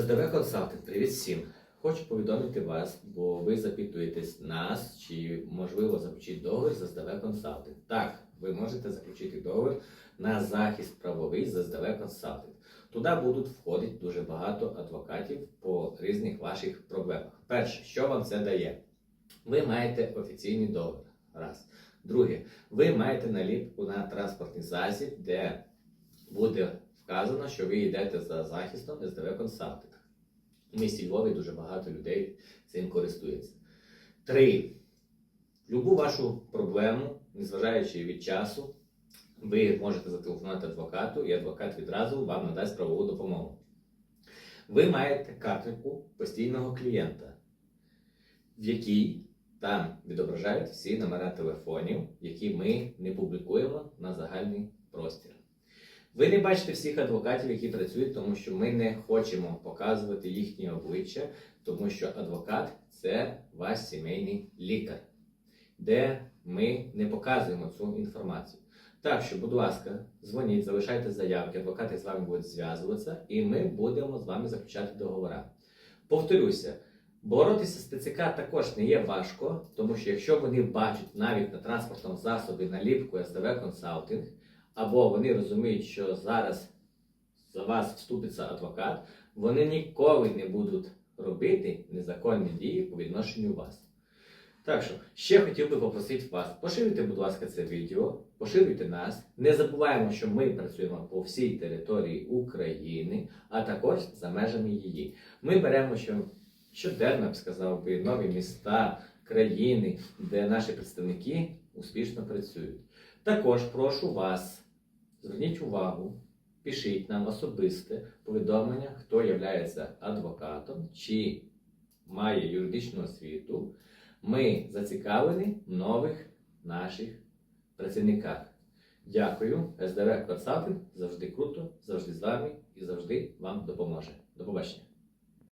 СДВ Консалтинг, привіт всім! Хочу повідомити вас, бо ви запитуєтесь нас, чи можливо заключити договір з СДВ Консалтинг. Так, ви можете заключити договір на захист правовий з СДВ Консалтинг. Туди будуть входити дуже багато адвокатів по різних ваших проблемах. Перше, що вам це дає? Ви маєте офіційний договір. Раз. Друге, ви маєте наліпку на транспортний засіб, де буде вказано, що ви йдете за захистом СДВ Консалтинг. В місті Львові дуже багато людей цим користується. Три. Любу вашу проблему, незважаючи від часу, ви можете зателефонувати адвокату, і адвокат відразу вам надасть правову допомогу. Ви маєте картку постійного клієнта, в якій там відображають всі номера телефонів, які ми не публікуємо на загальний. Ви не бачите всіх адвокатів, які працюють, тому що ми не хочемо показувати їхні обличчя, тому що адвокат це ваш сімейний лікар, де ми не показуємо цю інформацію. Так що, будь ласка, дзвоніть, залишайте заявки, адвокати з вами будуть зв'язуватися, і ми будемо з вами заключати договори. Повторюся, боротися з ТЦК також не є важко, тому що якщо вони бачать навіть на транспортному засобі наліпку СДВ консалтинг, або вони розуміють, що зараз за вас вступиться адвокат, вони ніколи не будуть робити незаконні дії по відношенню вас. Так що, ще хотів би попросити вас, поширюйте, будь ласка, це відео, поширюйте нас. Не забуваємо, що ми працюємо по всій території України, а також за межами її. Ми беремо що щоденно, б сказав би, нові міста, країни, де наші представники успішно працюють. Також прошу вас, зверніть увагу, пишіть нам особисте повідомлення, хто є адвокатом чи має юридичну освіту. Ми зацікавлені в нових наших працівниках. Дякую. СДВ Консалтинг завжди круто, завжди з вами і завжди вам допоможе. До побачення.